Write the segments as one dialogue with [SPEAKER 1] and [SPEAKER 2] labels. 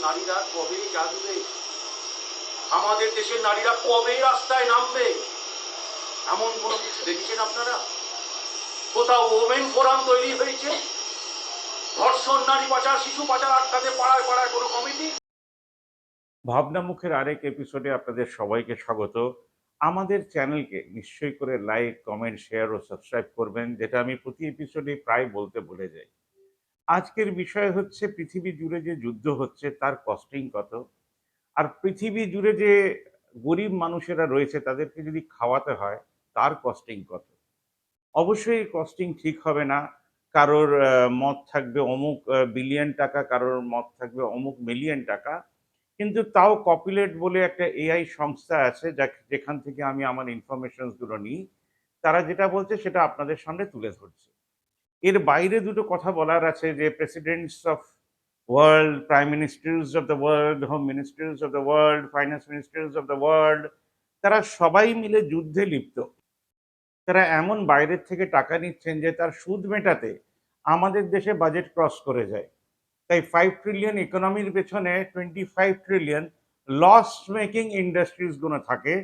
[SPEAKER 1] নারীরা কবে জাগবে? আমাদের দেশের নারীরা কবে রাস্তায় নামবে? এমন কোনো কিছু দেখেছেন আপনারা? কোথাও ওমেন ফোরাম তৈরি হয়েছে? ধর্ষণ, নারী পাচার, শিশু পাচার আটকাতে পাড়ায় পাড়ায় কোনো কমিটি?
[SPEAKER 2] ভাবনা মুখের আরেক এপিসোডে আপনাদের সবাইকে স্বাগত। আমাদের চ্যানেলকে নিশ্চয়ই করে লাইক কমেন্ট শেয়ার ও সাবস্ক্রাইব করবেন, যেটা আমি প্রতি এপিসোডে প্রায় বলতে ভুলে যাই। আজকের বিষয় হচ্ছে পৃথিবী জুড়ে যে যুদ্ধ হচ্ছে, তার কস্টিং কত? আর পৃথিবী জুড়ে যে গরিব মানুষেরা রয়েছে, তাদেরকে যদি খাওয়াতে হয়, তার কস্টিং কত? অবশ্যই কস্টিং ঠিক হবে না। কারোর মত থাকবে অমুক বিলিয়ন টাকা, কারোর মত থাকবে অমুক মিলিয়ন টাকা। কিন্তু তাও কপিলেট বলে একটা এআই সংস্থা আছে, যা যেখান থেকে আমি আমার ইনফরমেশনসগুলো নিই, তারা যেটা বলছে সেটা আপনাদের সামনে তুলে ধরছে। এর বাইরে দুটো কথা বলার আছে যে presidents of world prime ministers of the world home ministers of the world finance ministers of the world তারা সবাই মিলে যুদ্ধে লিপ্ত। তারা এমন বাইরের থেকে টাকা নিচ্ছেন যে তার সুদ মেটাতে আমাদের দেশে বাজেট ক্রস করে যায়। তাই ফাইভ ট্রিলিয়ন ইকোনমির পেছনে twenty five trillion loss making ইন্ডাস্ট্রিজগুলো থাকে,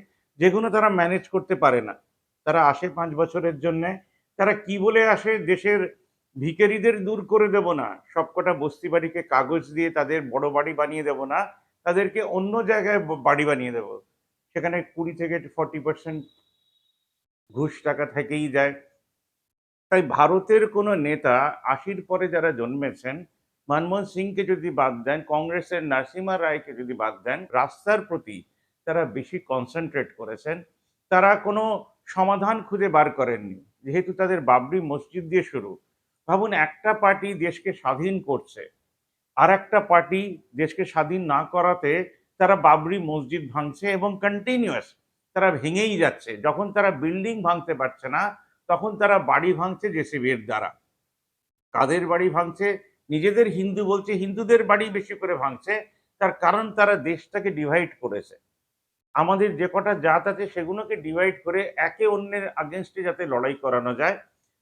[SPEAKER 2] যেগুলো তারা ম্যানেজ করতে পারে না। তারা আসে পাঁচ বছরের জন্যে তারা কি বলে আসে? দেশের ভিখারিদের দূর করে দেব না। সবকটা বস্তি বাড়িকে কাগজ দিয়ে তাদের বড় বাড়ি বানিয়ে দেব না। তাদেরকে অন্য জায়গায় বাড়ি বানিয়ে দেব। সেখানে কুড়ি থেকে ফর্টি পার্সেন্ট ঘুষ টাকা থেকেই যায়। তাই ভারতের কোনো নেতা আশির পরে যারা জন্মেছেন, মনমোহন সিংকে যদি বাদ দেন, কংগ্রেসের নরসিমা রায়কে যদি বাদ দেন, রাস্তার প্রতি তারা বেশি কনসেন্ট্রেট করেছেন, তারা কোনো সমাধান খুঁজে বার করেননি। যেহেতু তাদের বাবরি মসজিদ দিয়ে শুরু, ভাবুন একটা পার্টি দেশকে স্বাধীন করছে, আর একটা পার্টি দেশকে স্বাধীন না করাতে তারা বাবরি মসজিদ ভাঙছে এবং কন্টিনিউয়াস তারা ভেঙেই যাচ্ছে। যখন তারা বিল্ডিং ভাঙতে পারছে না, তখন তারা বাড়ি ভাঙছে জেসিবির দ্বারা। কাদের বাড়ি ভাঙছে? নিজেদের হিন্দু বলছে, হিন্দুদের বাড়ি বেশি করে ভাঙছে, তার কারণ তারা দেশটাকে ডিভাইড করেছে। আমাদের যে কটা জাত আছে সেগুলোকে ডিভাইড করে একে অন্যের আগেনস্টে যাতে লড়াই করানো যায়।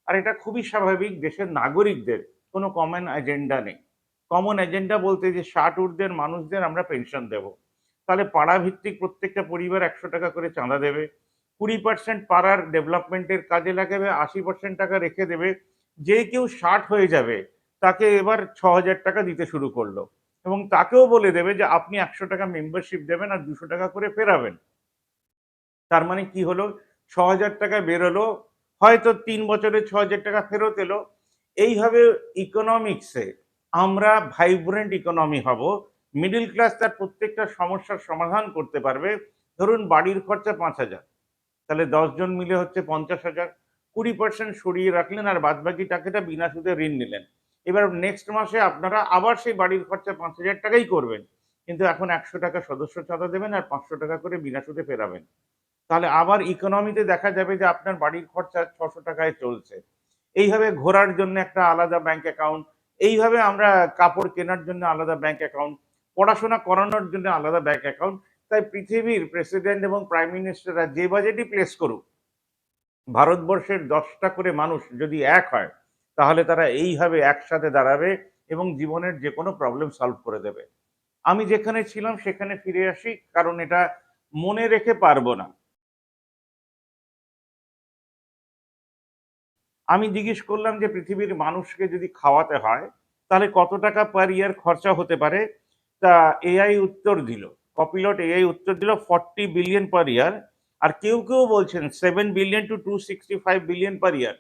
[SPEAKER 2] আর এটা খুবই স্বাভাবিক, দেশের নাগরিকদের কোনো কমন এজেন্ডা নেই। কমন এজেন্ডা বলতে যে ষাট ঊর্ধ্বের মানুষদের আমরা পেনশন দেব। তাহলে পাড়া ভিত্তিক প্রত্যেকটা পরিবার একশো টাকা করে চাঁদা দেবে। কুড়ি পার্সেন্ট পাড়ার ডেভেলপমেন্টের কাজে লাগাবে, আশি পার্সেন্ট টাকা রেখে দেবে। যে কেউ ষাট হয়ে যাবে, তাকে এবার ছ হাজার টাকা দিতে শুরু করল। এবং তাকেও বলে দেবে যে আপনি একশো টাকা মেম্বারশিপ দেবেন আর দুশো টাকা করে ফেরাবেন। তার মানে কি হলো? ছ হাজার টাকা বেরোলো হয়তো তিন বছরে ছ হাজার টাকা ফেরত এলো। এইভাবে ইকোনমিক্সে আমরা ভাইব্রেন্ট ইকোনমি হব। মিডিল ক্লাস তার প্রত্যেকটা সমস্যার সমাধান করতে পারবে। ধরুন বাড়ির খরচা পাঁচ হাজার, তাহলে দশজন মিলে হচ্ছে পঞ্চাশ হাজার। কুড়ি পার্সেন্ট সরিয়ে রাখলেন আর বাদবাকি টাকাটা বিনা সুদে ঋণ নিলেন। এবার নেক্সট মাসে আপনারা আবার সেই বাড়ির খরচা পাঁচ হাজার টাকাই করবেন। কিন্তু এখন একশো টাকা সদস্য চাঁদা দেবেন আর পাঁচশো টাকা করে বিনা সুদে ফেরাবেন। তাহলে আবার ইকোনমিতে দেখা যাবে যে আপনার বাড়ির খরচা ছশো টাকায় চলছে। এইভাবে ঘোরার জন্য একটা আলাদা ব্যাংক অ্যাকাউন্ট এইভাবে আমরা কাপড় কেনার জন্য আলাদা ব্যাংক অ্যাকাউন্ট পড়াশোনা করানোর জন্য আলাদা ব্যাংক অ্যাকাউন্ট তাই পৃথিবীর প্রেসিডেন্ট এবং প্রাইম মিনিস্টাররা যে বাজেটই প্লেস করুক, ভারতবর্ষের দশটা করে মানুষ যদি এক হয় তাহলে তারা এইভাবে একসাথে দাঁড়াবে এবং জীবনের যে কোনো প্রবলেম সলভ করে দেবে। আমি যেখানে ছিলাম সেখানে ফিরে আসি, কারণ এটা মনে রেখে পারব না। আমি জিজ্ঞেস করলাম যে পৃথিবীর মানুষকে যদি খাওয়াতে হয়, তাহলে কত টাকা পার ইয়ার খরচা হতে পারে? তা এআই উত্তর দিল। কপিলট এআই উত্তর দিল ফর্টি বিলিয়ন পার ইয়ার আর কেউ কেউ বলছেন seven billion to to sixty five billion per year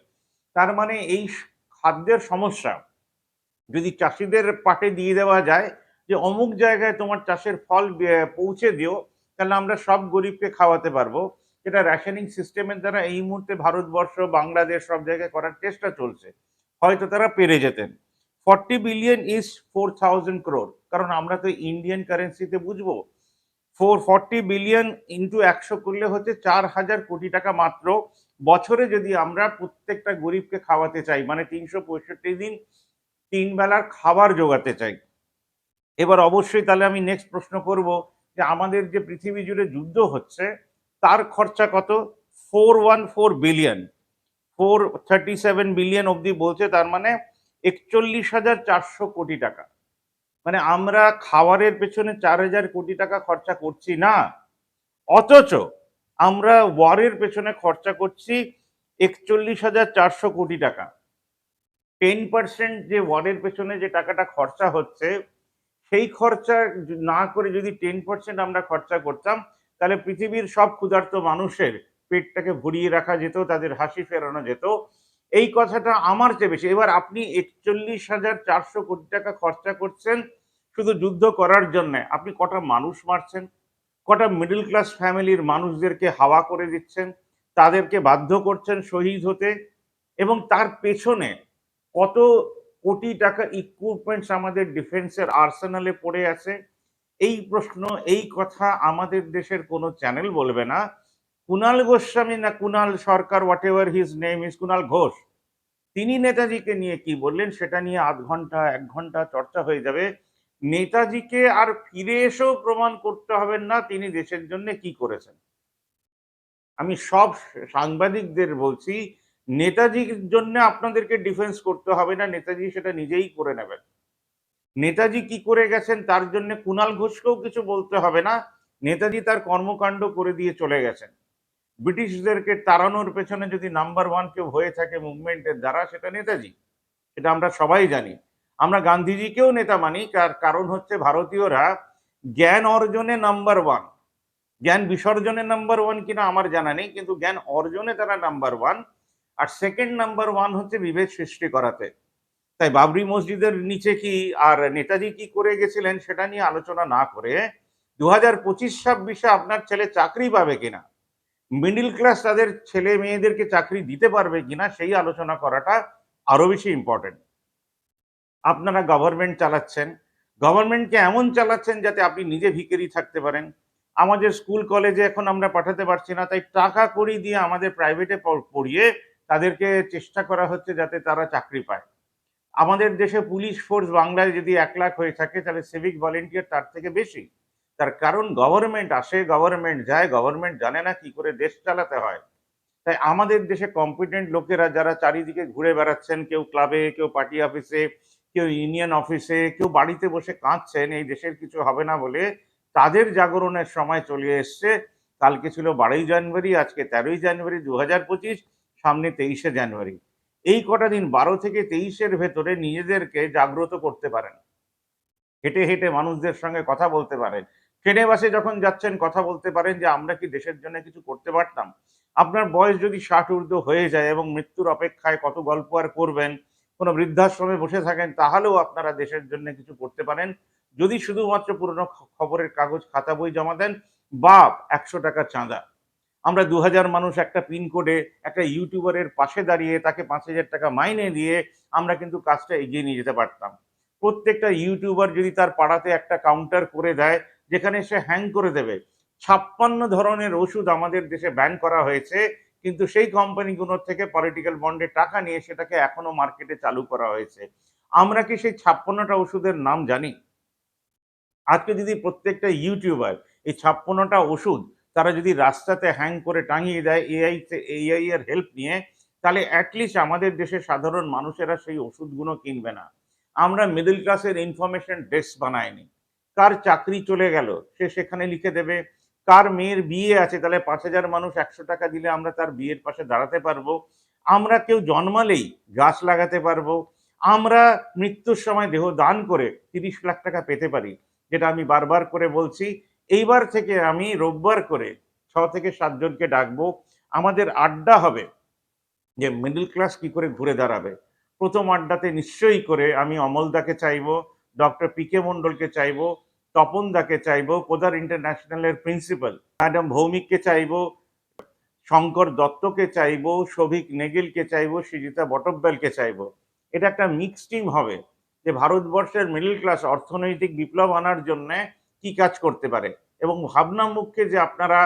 [SPEAKER 2] তার মানে এই খাদ্যের সমস্যা। যদি চাষিদের পাটে দিয়ে দেওয়া যায় যে, অমুক জায়গায় তোমার চাষের ফল পৌঁছে দিও, তাহলে আমরা সব গরিবকে খাওয়াতে পারব। এটা রেশনিং সিস্টেমের দ্বারা এই মুহূর্তে ভারতবর্ষ, বাংলাদেশ সব জায়গায় করার চেষ্টা চলছে। হয়তো তারা পেরে যেতেন। Forty billion is four thousand crore. কারণ আমরা তো ইন্ডিয়ান কারেন্সিতে বুঝব। ফোর, ফর্টি বিলিয়ন ইন্টু একশো করলে হচ্ছে চার হাজার কোটি টাকা মাত্র। বছরে যদি আমরা প্রত্যেকটা গরিবকে খাওয়াতে চাই মানে তিনশো পঁয়ষট্টি দিন তিন বেলার খাবার জোগাতে চাই, এবার অবশ্যই তাহলে আমি নেক্সট প্রশ্ন করব যে আমাদের যে পৃথিবী জুড়ে যুদ্ধ হচ্ছে, তার খরচা কত? Four one four billion four thirty seven billion অবধি বলছে, তার মানে একচল্লিশ হাজার চারশো কোটি টাকা। মানে আমরা খাবারের পেছনে চার হাজার কোটি টাকা খরচা করছি না, অথচ আমরা ওয়ারের পেছনে খরচা করছি একচল্লিশ হাজার চারশো কোটি টাকা। টেন পার্সেন্ট যে ওয়ারের পেছনে যে টাকাটা খরচা হচ্ছে, সেই খরচা না করে যদি টেন পার্সেন্ট আমরা খরচা করতাম, তাহলে পৃথিবীর সব ক্ষুধার্ত মানুষের পেটটাকে ভরিয়ে রাখা যেত, তাদের হাসি ফেরানো যেত। এই কথাটা আমার চেয়ে বেশি। এবার আপনি একচল্লিশ হাজার চারশো কোটি টাকা খরচা করছেন শুধু যুদ্ধ করার জন্য। আপনি কটা মানুষ মারছেন? কটা মিডল ক্লাস ফ্যামিলির মানুষদেরকে হাওয়া করে দিচ্ছেন, তাদেরকে বাধ্য করছেন শহীদ হতে এবং তার পেছনে কত কোটি টাকা ইকুইপমেন্টস আমাদের ডিফেন্সের আর্সেনালে পড়ে আছে, এই প্রশ্ন, এই কথা আমাদের দেশের কোনো চ্যানেল বলবে না। কুনাল গোস্বামী না Kunal Sarkar whatever his name is Kunal Ghosh, তিনি নেতাজিকে নিয়ে কি বললেন সেটা নিয়ে আধ ঘণ্টা, এক ঘণ্টা চর্চা হয়ে যাবে। নেতাজিকে আর ফিরে এসেও প্রমাণ করতে হবে না, তিনি দেশের জন্য কি করেছেন। আমি সব সাংবাদিকদের বলছি, নেতাজির জন্য আপনাদেরকে ডিফেন্স করতে হবে না, নেতাজি সেটা নিজেই করে নেবেন। নেতাজি কি করে গেছেন তার জন্য কুনাল ঘোষকেও কিছু বলতে হবে না, নেতাজি তার কর্মকাণ্ড করে দিয়ে চলে গেছেন। ব্রিটিশদেরকে তাড়ানোর পেছনে যদি নাম্বার ওয়ান কেউ হয়ে থাকে মুভমেন্টের দ্বারা, সেটা নেতাজি এটা আমরা সবাই জানি। আমরা গান্ধীজিকেও নেতা মানি, তার কারণ হচ্ছে ভারতীয়রা জ্ঞান অর্জনে নাম্বার ওয়ান জ্ঞান বিসর্জনে নাম্বার ওয়ান কিনা আমার জানা নেই, কিন্তু জ্ঞান অর্জনে তারা নাম্বার ওয়ান আর সেকেন্ড নাম্বার ওয়ান হচ্ছে বিভেদ সৃষ্টি করাতে। তাই বাবরি মসজিদের নিচে কি আর নেতাজি কি করে গেছিলেন সেটা নিয়ে আলোচনা না করে দু হাজার পঁচিশ ছাব্বিশে আপনার ছেলে চাকরি পাবে কিনা মিডিল ক্লাস তাদের ছেলে মেয়েদেরকে চাকরি দিতে পারবে কিনা, সেই আলোচনা করাটা আরও বেশি ইম্পর্টেন্ট আপনারা গভর্নমেন্ট চালাচ্ছেন। গভর্নমেন্টকে এমন চালাচ্ছেন যাতে আপনি নিজে ভিকেরি থাকতে পারেন। আমাদের স্কুল কলেজে এখন আমরা পাঠাতে পারছি না, তাই টাকা কড়ি দিয়ে আমাদের প্রাইভেটে পড়িয়ে তাদেরকে চেষ্টা করা হচ্ছে যাতে তারা চাকরি পায়। আমাদের দেশে পুলিশ ফোর্স বাংলায় যদি এক লাখ হয়ে থাকে, তাহলে সিভিক ভলেন্টিয়ার তার থেকে বেশি। তার কারণ গভর্নমেন্ট আসে গভর্নমেন্ট যায় গভর্নমেন্ট জানে না কি করে দেশ চালাতে হয়। তাই আমাদের দেশে কম্পিটেন্ট লোকেরা যারা চারিদিকে ঘুরে বেড়াচ্ছেন, কেউ ক্লাবে কেউ পার্টি অফিসে কেউ ইউনিয়ন অফিসে, কেউ বাড়িতে বসে কাঁদছেন, এই দেশের কিছু হবে না বলে তাদের জাগরণের সময় চলে এসছে। কালকে ছিল বারোই জানুয়ারি, আজকে তেরোই জানুয়ারি দু হাজার পঁচিশ, সামনে তেইশে জানুয়ারি। এই কটা দিন, বারো থেকে তেইশের ভেতরে নিজেদেরকে জাগ্রত করতে পারেন। হেঁটে হেঁটে মানুষদের সঙ্গে কথা বলতে পারেন। ট্রেনে বাসে যখন যাচ্ছেন, কথা বলতে পারেন যে, আমরা কি দেশের জন্য কিছু করতে পারতাম? আপনার বয়স যদি ষাট ঊর্ধ্ব হয়ে যায় এবং মৃত্যুর অপেক্ষায় কত গল্প আর করবেন কোনো বৃদ্ধাশ্রমে বসে থাকেন, তাহলেও আপনারা দেশের জন্য কিছু করতে পারেন। যদি শুধুমাত্র পুরনো খবরের কাগজ খাতা বই জমা দেন বা একশো টাকা চাঁদা। আমরা দু হাজার মানুষ একটা পিনকোডে একটা ইউটিউবারের পাশে দাঁড়িয়ে তাকে পাঁচ হাজার টাকা মাইনে দিয়ে আমরা কিন্তু কাজটা এগিয়ে নিয়ে যেতে পারতাম। প্রত্যেকটা ইউটিউবার যদি তার পাড়াতে একটা কাউন্টার করে দেয়, যেখানে সে হ্যাং করে দেবে, ছাপ্পান্ন ধরনের ওষুধ আমাদের দেশে ব্যান করা হয়েছে। কিন্তু সেই কোম্পানিগুলোর থেকে পলিটিক্যাল বন্ডে টাকা নিয়ে সেটাকে এখনও মার্কেটে চালু করা হয়েছে। আমরা কি সেই ছাপ্পান্নটা ওষুধের নাম জানি? আজকে যদি প্রত্যেকটা ইউটিউবার এই ছাপ্পান্নটা ওষুধ তারা যদি রাস্তাতে হ্যাং করে টাঙিয়ে দেয় এআই এআই এর হেল্প নিয়ে, তাহলে অ্যাটলিস্ট আমাদের দেশের সাধারণ মানুষেরা সেই ওষুধগুলো কিনবে না। আমরা মিডল ক্লাসের ইনফরমেশন ডেস্ক বানাইনি। কার চাকরি চলে গেল, সে সেখানে লিখে দেবে কার মেয়ের বিয়ে আছে? তাহলে পাঁচ হাজার মানুষ একশো টাকা দিলে আমরা তার বিয়ের পাশে দাঁড়াতে পারব। আমরা কেউ জন্মালেই গাছ লাগাতে পারব। আমরা মৃত্যুর সময় দেহ দান করে তিরিশ লাখ টাকা পেতে পারি, যেটা আমি বারবার করে বলছি। এইবার থেকে আমি রোববার করে ছ থেকে সাতজনকে ডাকবো। আমাদের আড্ডা হবে যে মিডল ক্লাস কি করে ঘুরে দাঁড়াবে? প্রথম আড্ডাতে নিশ্চয়ই করে আমি অমলদাকে চাইব ডক্টর পি কে মন্ডলকে চাইব তপন দাকে চাইব, কোদার ইন্টারন্যাশনালের প্রিন্সিপাল, ম্যাডাম ভৌমিককে চাইব, শঙ্কর দত্তকে চাইব শোভিক নেগিলকে চাইব, সৃজিতা বটব্যালকে চাইব। এটা একটা মিক্স টিম হবে যে ভারতবর্ষের মিডল ক্লাস অর্থনৈতিক বিপ্লব আনার জন্য কি কাজ করতে পারে। এবং ভাবনা মুখে যে আপনারা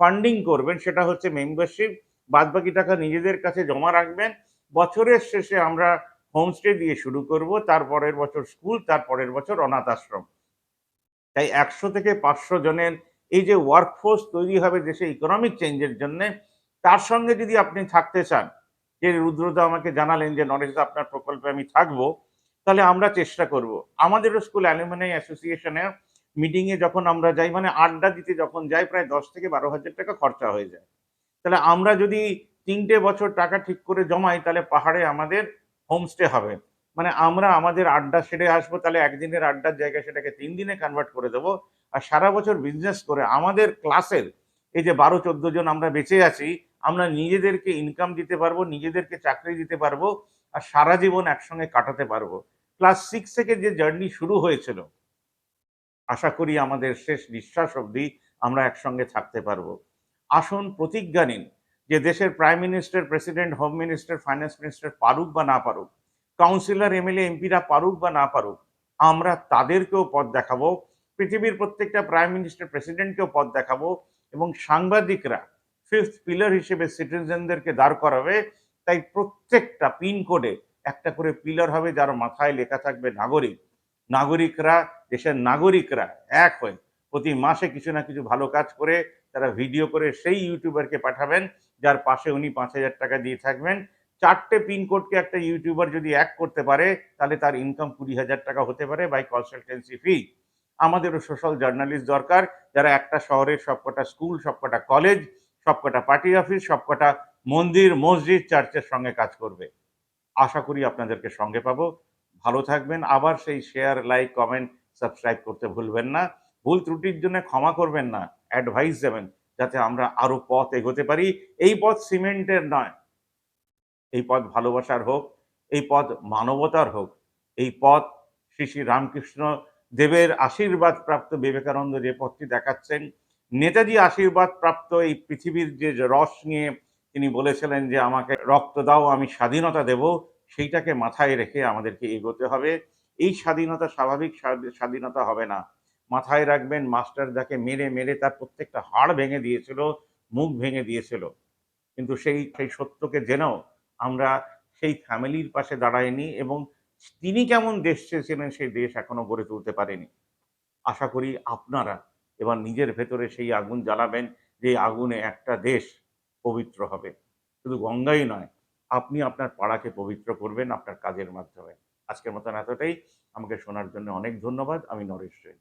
[SPEAKER 2] ফান্ডিং করবেন, সেটা হচ্ছে মেম্বারশিপ বাদবাকি টাকা নিজেদের কাছে জমা রাখবেন। বছরের শেষে আমরা হোমস্টে দিয়ে শুরু করব, তারপরের বছর স্কুল তারপরের বছর অনাথ আশ্রম। তাই একশো থেকে পাঁচশো জনের এই যে ওয়ার্কফোর্স তৈরি হবে দেশে ইকোনমিক চেঞ্জের জন্য, তার সঙ্গে যদি আপনি থাকতে চান, যে রুদ্রদা আমাকে জানালেন যে, নরেশ আপনার প্রকল্পে আমি থাকব তাহলে আমরা চেষ্টা করব। আমাদেরও স্কুল অ্যালুমিনাই অ্যাসোসিয়েশনের মিটিংয়ে যখন আমরা যাই মানে আড্ডা দিতে যখন যাই, প্রায় দশ থেকে বারো হাজার টাকা খরচা হয়ে যায়। তাহলে আমরা যদি তিনটে বছর টাকা ঠিক করে জমাই, তাহলে পাহাড়ে আমাদের হোমস্টে হবে। মানে আমরা আমাদের আড্ডা সেরে আসব, তাহলে একদিনের আড্ডার জায়গায় সেটাকে তিন দিনে কনভার্ট করে দেবো। আর সারা বছর বিজনেস করে আমাদের ক্লাসের এই যে বারো, চোদ্দ জন আমরা বেঁচে আছি, আমরা নিজেদেরকে ইনকাম দিতে পারব, নিজেদেরকে চাকরি দিতে পারব, আর সারা জীবন একসঙ্গে কাটাতে পারব। ক্লাস সিক্স থেকে যে জার্নি শুরু হয়েছিল, আশা করি আমাদের শেষ নিঃশ্বাস অবধি আমরা একসঙ্গে থাকতে পারব। আসুন প্রতিজ্ঞা নিন যে দেশের prime minister president home minister finance minister পারুক বা না পারুক কাউন্সিলর, এমএলএ, এমপিরা পারুক বা না পারুক, আমরা তাদেরকেও পথ দেখাবো, পৃথিবীর প্রত্যেকটা প্রাইম মিনিস্টার প্রেসিডেন্টকেও পথ দেখাবো এবং সাংবাদিকরা ফিফথ পিলার হিসেবে সিটিজেনদেরকে দাঁড় করাবে, তাই প্রত্যেকটা পিনকোডে একটা করে পিলার হবে যার মাথায় লেখা থাকবে নাগরিক। নাগরিকরা, দেশের নাগরিকরা এক হয়ে প্রতি মাসে কিছু না কিছু ভালো কাজ করে তারা ভিডিও করে সেই ইউটিউবারকে পাঠাবেন, যার পাশে উনি পাঁচ হাজার টাকা দিয়ে থাকবেন। চারটে পিনকোডকে একটা ইউটিউবার যদি এক করতে পারে, তাহলে তার ইনকাম কুড়ি হাজার টাকা হতে পারে বাই কনসালটেন্সি ফি আমাদেরও সোশ্যাল জার্নালিস্ট দরকার, যারা একটা শহরের সবকটা স্কুল সবকটা কলেজ সবকটা পার্টি অফিস সবকটা মন্দির, মসজিদ চার্চের সঙ্গে কাজ করবে। আশা করি আপনাদেরকে সঙ্গে পাবো। ভালো থাকবেন। আবার সেই শেয়ার লাইক কমেন্ট সাবস্ক্রাইব করতে ভুলবেন না। ভুল ত্রুটির জন্য ক্ষমা করবেন না। অ্যাডভাইস দেবেন, যাতে আমরা আরও পথ এগোতে পারি। এই পথ সিমেন্টের নয়। এই পথ ভালোবাসার হোক, এই পথ মানবতার হোক, এই পথ শ্রী শ্রী রামকৃষ্ণ দেবের আশীর্বাদ প্রাপ্ত বিবেকানন্দ যে পথটি দেখাচ্ছেন, নেতাজি আশীর্বাদ প্রাপ্ত এই পৃথিবীর যে রস নিয়ে তিনি বলেছিলেন যে আমাকে রক্ত দাও, আমি স্বাধীনতা দেব, সেইটাকে মাথায় রেখে আমাদেরকে এগোতে হবে। এই স্বাধীনতা স্বাভাবিক স্বাধীনতা হবে না। মাথায় রাখবেন, মাস্টার যাকে মেরে মেরে তার প্রত্যেকটা হাড় ভেঙে দিয়েছিল, মুখ ভেঙে দিয়েছিল। কিন্তু সেই সেই সত্যকে জেনেও আমরা সেই ফ্যামিলির পাশে দাঁড়াইনি এবং তিনি কেমন দেশ চেয়েছিলেন সেই দেশ এখনও গড়ে তুলতে পারেনি। আশা করি আপনারা এবার নিজের ভেতরে সেই আগুন জ্বালাবেন যে আগুনে একটা দেশ পবিত্র হবে। শুধু গঙ্গাই নয়, আপনি আপনার পাড়াকে পবিত্র করবেন আপনার কাজের মাধ্যমে। আজকের মতন এতটাই। আমাকে শোনার জন্য অনেক ধন্যবাদ। আমি নরেশ সেন